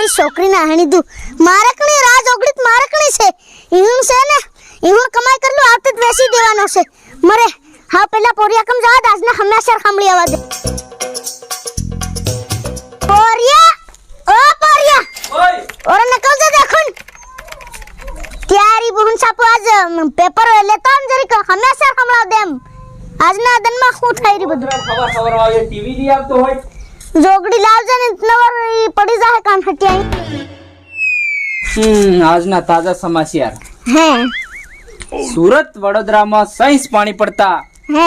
તારી છોકરીને હણી દું મારે રાજ ઓગળીત મારકણી છે. ઈહું છે ને ઈહું કમાઈ કરલું આવતે જ વેચી દેવાનો છે. મરે હા પેલા પોરિયા કમ જા દાસને હંમેશા સાંભળી આવા દે. પોરિયા ઓ પોરિયા. ઓય. ઓરે નકલ જો દેખુન. ત્યારી બહુન સાપુ આજ પેપર લેતો આમ જરીક હંમેશા ખમલાવ દેમ આજના દનમાં શું થઈ રહ્યું બધું? ખબર ખબર આવે ટીવી નહીં આવતો હોય. જોગડી લાવજે ને નવર પડી જાય કાન હટિયાઈ હમ આજના તાજા સમાચાર હે સુરત વડોદરામાં સહીસ પાણી પડતા હે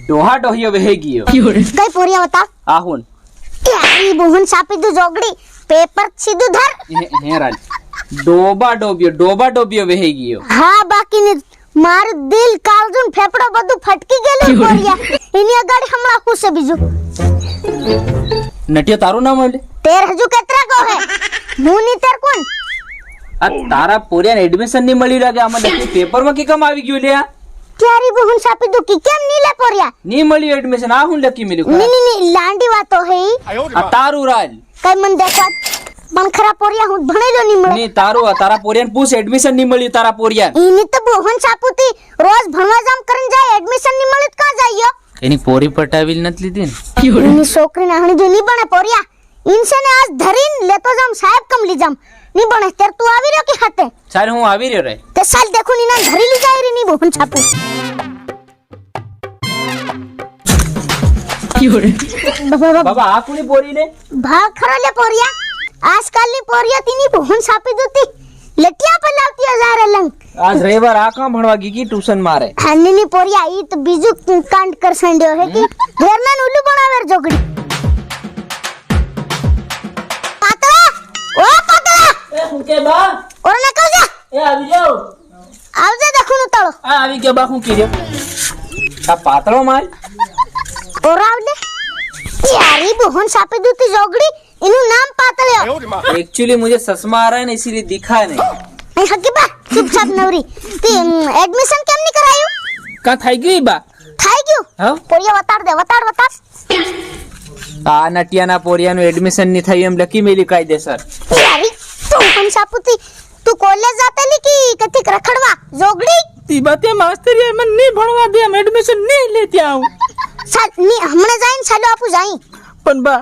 ડોહા ડોહિયો વહે ગયો કઈ પોરિયા હતા આહુન ત્યારી બુહન સાપી દુ જોગડી પેપર સીધું ધર હે- રાજ ડોબા ડોબ્યો ડોબા ડોબ્યો વહે ગયો હા બાકી ને મારું દિલ કાળજું ફેફડો બધું ફટકી ગયેલું બોલ્યા એની અગાડી હમણાં હું છે બીજું? નટિયા તારું નામ એટલે તેર હજુ કેતરા કહો હે? હું ની તેર કોણ? આ તારા પોરિયાને એડમિશન નહીં મળી લાગે આમાં લખી પેપરમાં કે કેમ આવી ગયું લ્યા ત્યારી બહુન સાપી દુ કે કેમ ની લે પોરિયા? ની મળ્યું એડમિશન આ હું લકી ની મળ્યું ની ની લાંડી વાતો હે આ તારું રાજ. કઈ મન દેખા પણ ખરા પોરિયા હું ભણેલો ની મળે નહીં તારું તારા પોરિયાને પૂછ એડમિશનની મળ્યું તારા પોરિયાને. ઈની તો બોહન સાપુતી રોજ ભણવા જામ કરીને જાય એડમિશનની મળે તો કા જાયો એની પોરી પટાવી નથી લીધી ને? ઈની છોકરી ના હણી જો ની બને પોરિયા. ઇનસે ને આજ ધરીન લેતો જામ સાહેબ કમ લી જામ. ની બને તેર તું આવી રહ્યો કે ખાતે ચાલ હું આવી રહ્યો રે. તે સાલ દેખું ની ના ધરી લી જાય રી ની બોહન છાપુ બાબા બાબા. આ કોની પોરી ને ભાગ ખરો લે પોરિયા. આજકાલની પોરીઓ તીની ભૂન સાપી દુતી લટિયા પર લાવતી હજારે લંગ આજ રવિવાર આ કામ ભણવા ગીગી ટ્યુશન મારે? હાનીની પોરિયા ઈ તો બીજું કાંડ કર સંડ્યો હે કે? ઘરના નુલુ ઉલ્લુ બનાવે જોગડી. પાતળા! ઓ પાતળા! એ હું કે બા? ઓર ને કહો જા એ આવી જાઓ. આવજે દેખું નું તળો આ આવી ગયો બા હું કીધો. આ પાતળો માલ? ઓર યારી બહુન સાપી દૂતી જોગડી. એનું નામ પાતળ્યો एक्चुअली मुझे चश्मा आ रहा है ना इसीलिए दिखा नहीं એ હકીબા ચૂપચાપ નવરી તે એડમિશન કેમ ની કરાયું का થઈ ગઈ બા થઈ ગયું હા પોરિયા વતાડ દે વતાડ વતાડ આ નટિયાના પોરિયાનું એડમિશન નહીં થયું એમ લખી મેલી કાયદેસર યારી તું પણ સાપુતી તું કોલેજ જાતેલી કી કથિક રખડવા જોગડી તી બાતે માસ્તરીએ મને નહીં ભણવા દે એમ એડમિશન નહીં લેતી આવું સાલ ની હમણે જાઈન સાલો આપુ જાઈ પણ બા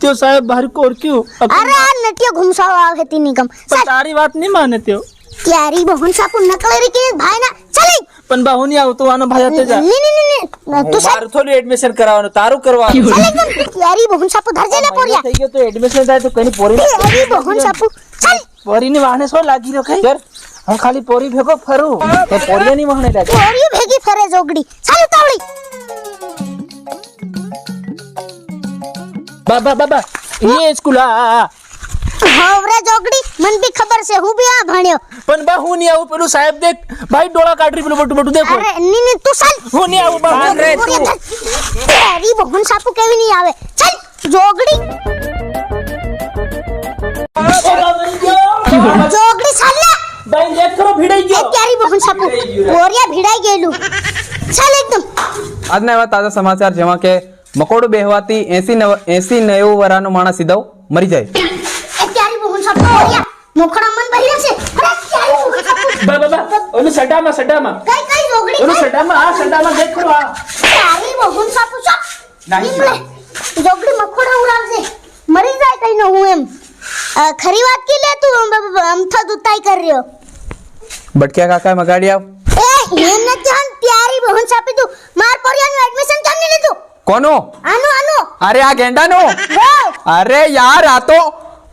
ત્યો સાહેબ બહાર કોરક્યું અરે આ નટ્યો ઘુમસાવા આવે હતી નિગમ તારી વાત નહીં માને ત્યો ત્યારે બહુન સાપુ નકળેરી કે ભાઈ ના ચલી. પણ બહુ નહીં આવતો આનો ભાઈ આતે જા. ની ની ની તો સારું થોડું એડમિશન કરાવવાનું તારું કરવાનું. ત્યારે બહુન સાપુ ધરજે ને પોરિયા. થઈ ગયો તો એડમિશન થાય તો કઈ પોરી ત્યારે બહુન સાપુ ચલ. પોરીની વાહને સો લાગી રહ્યો કઈ હું ખાલી પોરી ભેગો ફરું. તો પોરીની વાહને લાગી પોરી ભેગી ફરે જોગડી. ચાલ તાવડી બાબા બાબા એ સ્કૂલ આ હવરે જોગડી મન બી ખબર છે હું બી આ ભણ્યો. પણ બા હું નહીં આવું પેલું સાહેબ દેખ ભાઈ ડોળા કાઢરી પેલું મોટું મોટું દેખો. અરે ની ની તું ચાલ. હું નહીં આવું બા હું રે તું. તેરી બહુન સાપુ કેવી નહીં આવે. ચાલ જોગડી જોગડી ચાલ ને ભાઈ દેખ કરો ભીડાઈ ગયો. ક્યારી બહુન સાપુ. ઓરિયા ભીડાઈ ગયેલું. ચાલ એકદમ. આજના એવા તાજા સમાચાર જેમાં કે મકોડું બેહવાથી એસી એસી નેવું વરાનો માણસ સીધો મરી જાય. કઈ મરી જાય નો હું એમ. ખરી વાત કી લે તું? અમથો દુતાઈ કર રહ્યો. બટક્યા કાકા મગાડી આવ. એ એમ નથી હન પ્યારી બહન છાપી તું માર પોરિયાનું એડમિશન કેમ નહીં લીધું કોનો? આનો આનો. અરે આ ગેંડાનો? અરે યાર આ તો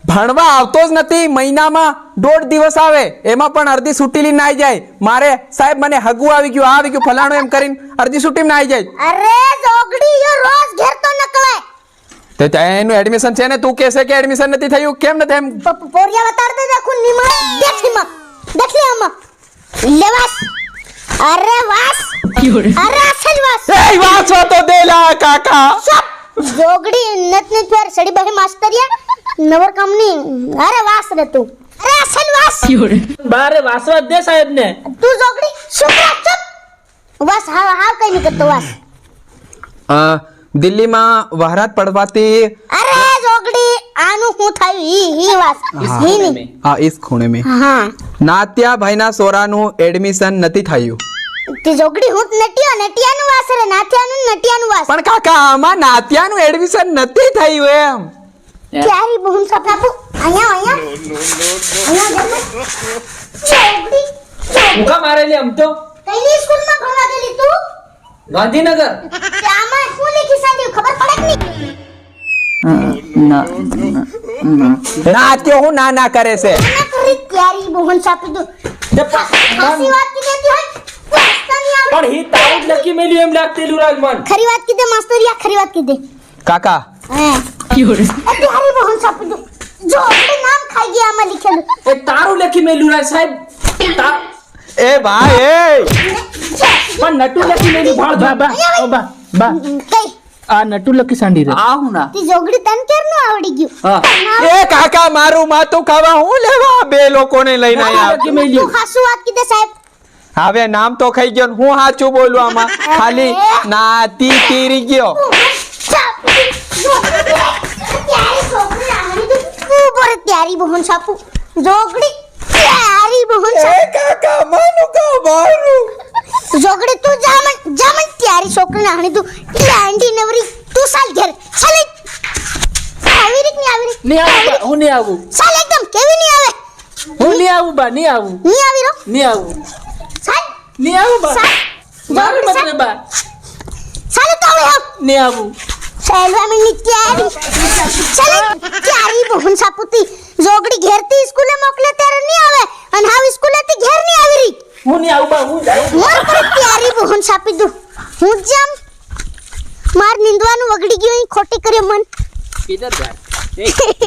ભણવા આવતો જ નથી. મહિનામાં દોઢ દિવસ આવે. એમાં પણ અડધી છૂટી લઈને આવી જાય. મારે સાહેબ મને હગુ આવી ગયું આવી ગયું ફલાણું એમ કરીને અડધી છૂટીમાં આવી જાય. અરે જોગડી યો રોજ ઘેર તો નકળે. તે એનું એડમિશન છે ને તું કહેશે કે એડમિશન નથી થયું? કેમ નથી એમ? પોરિયા વતાર દે દેખું નિમા દેખી માં દેખી આમાં. લેવાસ. અરે વાસ! અરે અસલ વાસ! એ વાસ તો દેલા કાકા. સપ! જોગડી નત નત ફેર સડી બહે માસ્તરિયા. નવર કામની. અરે વાસ રે તું. અરે અસલ વાસ! બારે વાસવા દે સાહેબ ને. તું જોગડી શુક્ર ચુપ! વાસ હા હા કઈ નહીં કરતો વાસ. અ, દિલ્હીમાં વહરાત પડવાથી અરે જોગડી આનું હું થયું? ઈ ઈ વાત. ઈ ની હા ઈસ ખૂણે મેં. હા. નાત્યા ભાઈના સોરાનું એડમિશન નથી થયું. તે જોગડી હું નટિયા નટિયો નટિયાનું વાસ રે નાથિયાનું ને નટિયાનું વાસ. પણ કાકા આમાં નાત્યાનું એડમિશન નથી થયું એમ. ક્યારી બહુમ સપનાપુ અહીંયા અહીંયા. અહીંયા જોગડી મુકા મારેલી આમ તો. કઈની સ્કૂલમાં ભણવા ગયેલી તું? ગાંધીનગર. આમાં શું લખી સાંભળ્યું? ખબર પડે કે નહીં? નાત્યો હું ના ના કરે છે. ના કરી ક્યારી બહુન સાપી દો તે. પણ હી તારું જ લખી મેલ્યું એમ લાગતે રાજમાન ખરી વાત કીધે માસ્તરિયા ખરી વાત કીધે. કાકા. હે. અત્યારે બહુન સાપી દો જો આપણે નામ ખાઈ ગયા આમાં લખેલું. એ તારું લખી મેલ્યું રાજ સાહેબ. એ ભાઈ એ! પણ નટુ લખી મેલ્યું ભાળ બા બા. બા બા આ નટુ લખી સાંડી રે. આ હું ના. તી જોગડી તન કેરનું આવડી ગયું? એ કાકા મારું માતું ખાવા હું લેવા? બે લોકોને લઈને આયા. તું ખાસું વાત કીધે સાહેબ. હવે નામ તો ખાઈ ગયો હું સાચું બોલું આમાં? ખાલી નાતી તીરી ગયો. ત્યારી બહન સાપુ જોગડી ત્યારી બહન સાપુ કાકા માનું કા મારું? જોગડી તું જામન છોકરીને નાહણી તું. લાંડી નવરી તું સાલ ઘેર. સાલ આવી રીત. ની આવી રીતની આવું હું ની આવું. સાલ એકદમ. કેવી ની આવે? હું ની આવું બા. ની આવું. ની આવી રો ની આવું. સાલની આવું બા. મારે મતલબ બા. સાલ તો હા. ની આવું. ચાલે બહન સાપુતી. જોગડી ઘેરથી સ્કૂલે મોકલે ત્યારે નહીં આવે. અને હાવ સ્કૂલેથી ઘેર નહીં આવી રહી. હું આવું બા. હું જાઉં મોર પર ત્યારી બહન સાપી દઉં હું જ જામ ગયું કર્યો મન. કિધર જાય